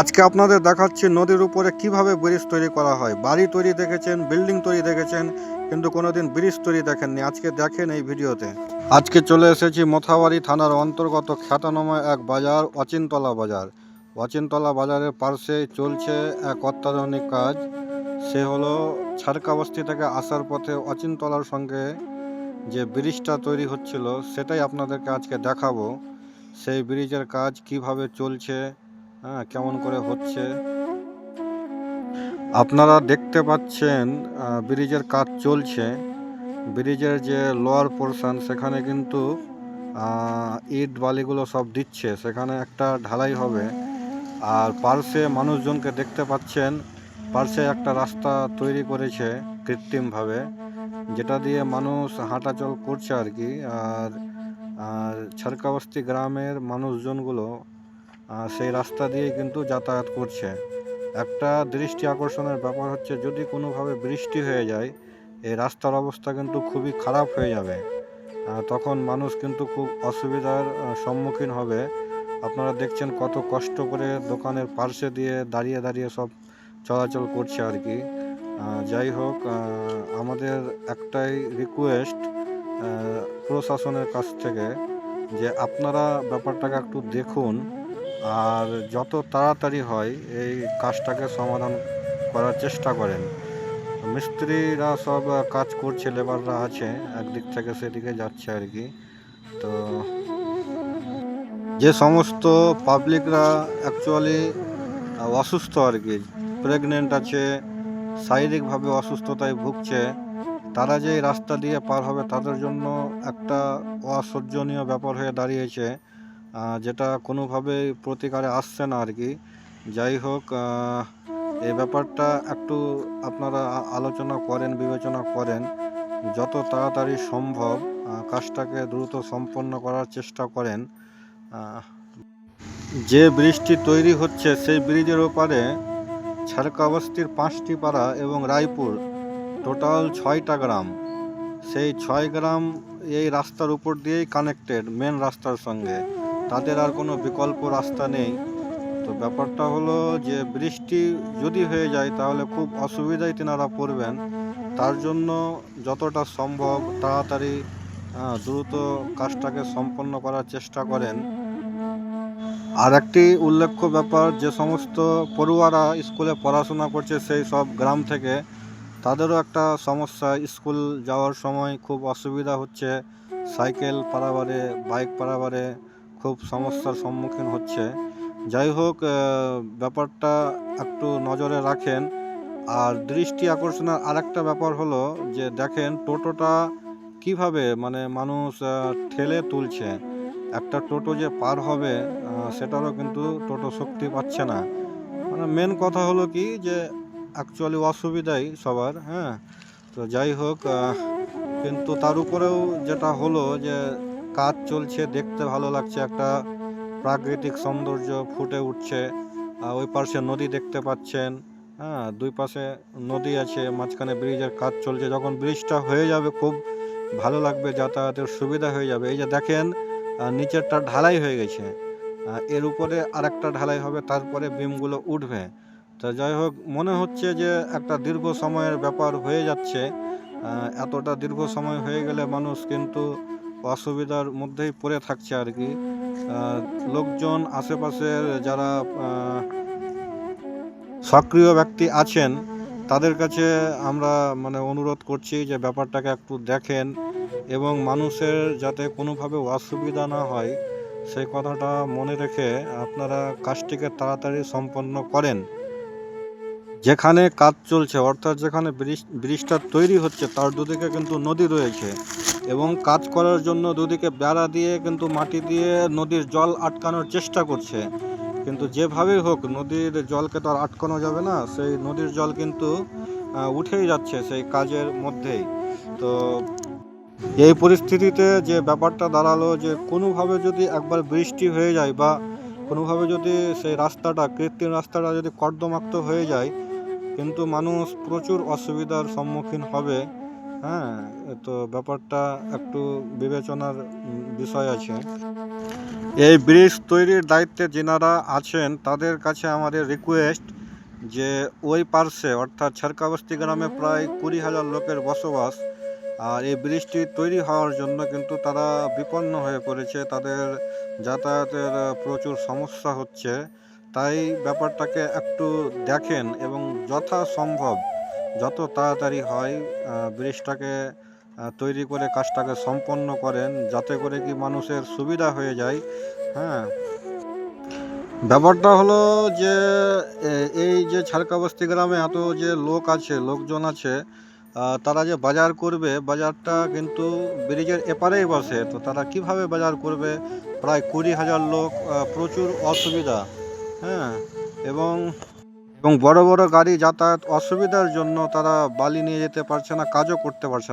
আজকে আপনাদের দেখাচ্ছি নদীর উপরে কীভাবে ব্রিজ তৈরি করা হয়। বাড়ি তৈরি দেখেছেন, বিল্ডিং তৈরি দেখেছেন, কিন্তু কোনোদিন ব্রিজ তৈরি দেখেননি। আজকে দেখেন এই ভিডিওতে। আজকে চলে এসেছি মথাবাড়ি থানার অন্তর্গত খ্যাতনাময় এক বাজার, অচিনতলা বাজার। অচিনতলা বাজারের পার্শ্বে চলছে এক অত্যাধুনিক কাজ। সে হলো ছাড়কাবস্তি থেকে আসার পথে অচিনতলার সঙ্গে যে ব্রিজটা তৈরি হচ্ছিল, সেটাই আপনাদেরকে আজকে দেখাবো। সেই ব্রিজের কাজ কীভাবে চলছে হ্যাঁ কেমন করে হচ্ছে? আপনারা দেখতে পাচ্ছেন ব্রিজের কাজ চলছে। ব্রিজের যে লোয়ার পোর্শন সেখানে কিন্তু ইট বালিগুলো সব দিচ্ছে। সেখানে একটা ঢালাই হবে। আর পার্শ্বে মানুষজনকে দেখতে পাচ্ছেন, পার্শ্বে একটা রাস্তা তৈরি করেছে কৃত্রিমভাবে, যেটা দিয়ে মানুষ হাঁটাচল করছে আর কি। আর আর ছাড়কাবস্তি গ্রামের মানুষজনগুলো সেই রাস্তা দিয়ে কিন্তু যাতায়াত করছে। একটা দৃষ্টি আকর্ষণের ব্যাপার হচ্ছে, যদি কোনোভাবে বৃষ্টি হয়ে যায়, এই রাস্তার অবস্থা কিন্তু খুবই খারাপ হয়ে যাবে। তখন মানুষ কিন্তু খুব অসুবিধার সম্মুখীন হবে। আপনারা দেখছেন কত কষ্ট করে দোকানের পার্শ্বে দিয়ে দাঁড়িয়ে দাঁড়িয়ে সব চলাচল করছে আর কি। যাই হোক আমাদের একটাই রিকোয়েস্ট প্রশাসনের কাছ থেকে যে আপনারা ব্যাপারটাকে একটু দেখুন। আর যত তাড়াতাড়ি হয়, এই কাজটাকে সমাধান করার চেষ্টা করেন। মিস্ত্রিরা সব কাজ করছে লেবাররা আছে, একদিক থেকে সেদিকে যাচ্ছে আর কি। তো যে সমস্ত পাবলিকরা অ্যাকচুয়ালি অসুস্থ আর কি প্রেগনেন্ট আছে, শারীরিকভাবে অসুস্থতায় ভুগছে, তারা যে রাস্তা দিয়ে পার হবে, তাদের জন্য একটা অসহ্যনীয় ব্যাপার হয়ে দাঁড়িয়েছে। যেটা কোনোভাবেই প্রতিকারে আসছে না আর কি। যাই হোক এই ব্যাপারটা একটু আপনারা আলোচনা করেন, বিবেচনা করেন। যত তাড়াতাড়ি সম্ভব কাজটাকে দ্রুত সম্পন্ন করার চেষ্টা করেন। যে ব্রিজটি তৈরি হচ্ছে, সেই ব্রিজের ওপারে ছাড়কাবস্তির পাঁচটি পাড়া এবং রায়পুর, টোটাল ছয়টা গ্রাম। সেই ছয় গ্রাম এই রাস্তার উপর দিয়েই কানেক্টেড মেন রাস্তার সঙ্গে। তাদের আর কোনো বিকল্প রাস্তা নেই। তো ব্যাপারটা হলো যে বৃষ্টি যদি হয়ে যায় তাহলে খুব অসুবিধায় তেনারা পড়বেন। তার জন্য যতটা সম্ভব তাড়াতাড়ি দ্রুত কাজটাকে সম্পন্ন করার চেষ্টা করেন। আর একটি উল্লেখ্য ব্যাপার, যে সমস্ত পড়ুয়ারা স্কুলে পড়াশোনা করছে সেই সব গ্রাম থেকে, তাদেরও একটা সমস্যা। স্কুল যাওয়ার সময় খুব অসুবিধা হচ্ছে। সাইকেল পারাবারে বাইক পারাবারে খুব সমস্যার সম্মুখীন হচ্ছে। যাই হোক ব্যাপারটা একটু নজরে রাখেন। আর দৃষ্টি আকর্ষণের আরেকটা ব্যাপার হলো যে, দেখেন টোটোটা কীভাবে মানে মানুষ ঠেলে তুলছে। একটা টোটো যে পার হবে সেটারও কিন্তু টোটো শক্তি পাচ্ছে না। মানে মেন কথা হলো কি যে অ্যাকচুয়ালি অসুবিধাই সবার হ্যাঁ? তো যাই হোক কিন্তু তার উপরেও যেটা হলো যে কাজ চলছে, দেখতে ভালো লাগছে, একটা প্রাকৃতিক সৌন্দর্য ফুটে উঠছে। ওই পাশে নদী দেখতে পাচ্ছেন হ্যাঁ দুই পাশে নদী আছে, মাঝখানে ব্রিজের কাজ চলছে। যখন ব্রিজটা হয়ে যাবে, খুব ভালো লাগবে, যাতায়াতের সুবিধা হয়ে যাবে। এই যে দেখেন নিচেরটা ঢালাই হয়ে গেছে। এর উপরে আরেকটা ঢালাই হবে, তারপরে বিমগুলো উঠবে। তা যাই হোক, মনে হচ্ছে যে একটা দীর্ঘ সময়ের ব্যাপার হয়ে যাচ্ছে। এতটা দীর্ঘ সময় হয়ে গেলে মানুষ কিন্তু অসুবিধার মধ্যেই পড়ে থাকছে আর কি। লোকজন, আশেপাশের যারা সক্রিয় ব্যক্তি আছেন, তাদের কাছে আমরা মানে অনুরোধ করছি যে ব্যাপারটাকে একটু দেখেন এবং মানুষের যাতে কোনোভাবে অসুবিধা না হয়, সেই কথাটা মনে রেখে আপনারা কাজটিকে তাড়াতাড়ি সম্পন্ন করেন। যেখানে কাজ চলছে, অর্থাৎ যেখানে ব্রিজ ব্রিজটা তৈরি হচ্ছে, তার দুদিকে কিন্তু নদী রয়েছে এবং কাজ করার জন্য দুদিকে বেড়া দিয়ে কিন্তু মাটি দিয়ে নদীর জল আটকানোর চেষ্টা করছে। কিন্তু যেভাবেই হোক, নদীর জলকে তো আর আটকানো যাবে না, সেই নদীর জল কিন্তু উঠেই যাচ্ছে সেই কাজের মধ্যেই। তো এই পরিস্থিতিতে যে ব্যাপারটা দাঁড়াল যে কোনোভাবে যদি একবার বৃষ্টি হয়ে যায় বা কোনোভাবে যদি সেই রাস্তাটা, কৃত্রিম রাস্তাটা যদি কর্দমাক্ত হয়ে যায় কিন্তু মানুষ প্রচুর অসুবিধার সম্মুখীন হবে। হ্যাঁ তো ব্যাপারটা একটু বিবেচনার বিষয় আছে। এই ব্রিজ তৈরির দায়িত্বে যেনারা আছেন, তাদের কাছে আমাদের রিকোয়েস্ট যে ওই পার্শ্বে, অর্থাৎ ছরকাবস্তি গ্রামে প্রায় কুড়ি হাজার লোকের বসবাস, আর এই ব্রিজটি তৈরি হওয়ার জন্য কিন্তু তারা বিপন্ন হয়ে পড়েছে। তাদের যাতায়াতের প্রচুর সমস্যা হচ্ছে। তাই ব্যাপারটাকে একটু দেখেন এবং যথাসম্ভব, যত তাড়াতাড়ি হয় ব্রিজটাকে তৈরি করে কাজটাকে সম্পন্ন করেন যাতে করে কি মানুষের সুবিধা হয়ে যায়। হ্যাঁ। ব্যাপারটা হলো যে এই যে ছাড়কাবস্তি গ্রামে এত যে লোক আছে, লোকজন আছে তারা যে বাজার করবে, বাজারটা কিন্তু ব্রিজের এপারেই বসে। তো তারা কীভাবে বাজার করবে? প্রায় কুড়ি হাজার লোক প্রচুর অসুবিধা। হ্যাঁ এবং এবং বড় বড় গাড়ি যাতায়াত অসুবিধার জন্য তারা বালি নিয়ে যেতে পারছে না, কাজও করতে পারছে